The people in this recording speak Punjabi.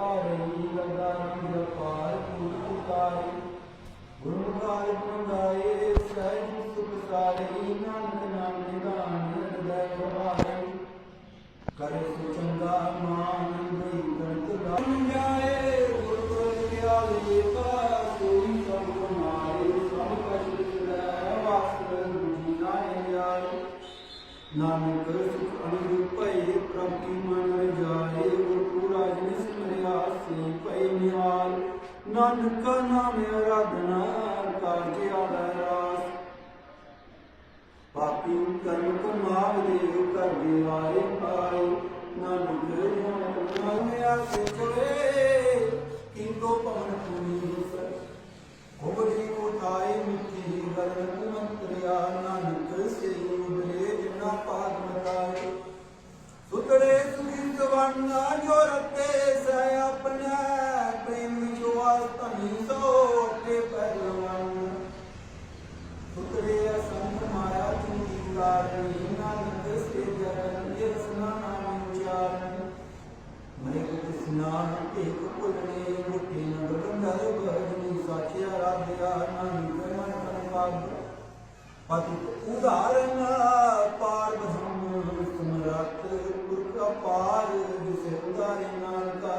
ਤਾਰੀ ਲਗਾ ਰੰਗ ਪਾਰ ਪੂਰ ਉਤਾਰੀ ਗੁਰੂ ਕਾਲ ਪੰਗਾਏ ਸਹਿਜ ਸੁਖ ਸਾਰੇ। ਨਾਨਕ ਨਾਮ ਨਿਦਾਨ ਹਿਰਦੈ ਗਵਾਏ ਕਰੇ ਸੋ ਚੰਗਾ, ਮਾਨ ਗਈ ਗਣਤ ਦਾ। ਜਾਏ ਗੁਰ ਗੁਰ ਗਿਆਲੇ ਕਾ ਸੋਈ ਸਭ ਕਮਾਏ ਸਭ ਕਛ ਲੈ ਵਾਸਰ ਜੀ ਨਾਏ ਜਾਏ ਨਾਨਕ ਸੁਖ ਅਨੁਰੂਪ ਨਾਨਕ ਨਾਮ ਆਰਾਧਨਾ ਕਾਰਜ ਆਦਰ ਰਾਸ। ਪਾਪੀ ਕਰਮ ਕਮਾਵ ਦੇ ਕਰ ਵਾਰੇ ਪਾਏ। ਨਾਨਕ ਨਾਮ ਆਸੇ ਚਲੇ ਕਿੰਦੋ ਪਵਨ ਪੂਰੀ ਸਰ ਉਬਰੀ ਉਠਾਏ ਮਿੱਠੀ ਗਰਨ ਮੰਤਰਿਆ ਨਾਨਕ ਸੇ ਉਬਰੇ ਜਿਨਾ ਪਾਦ ਮਤਾਏ। ਸੁਤੜੇ ਸੁਖੀ ਜਵਾਨਾ ਜੋ ਰਤੇ ਕਾਰਨ ਦੇ ਬਹਜਨੀ ਸਾਖਿਆ ਪਾਰ ਬਸਮ ਪਾਰ ਜਿਸੇ ਉਦਾਰੇ ਨਾਨਕਾ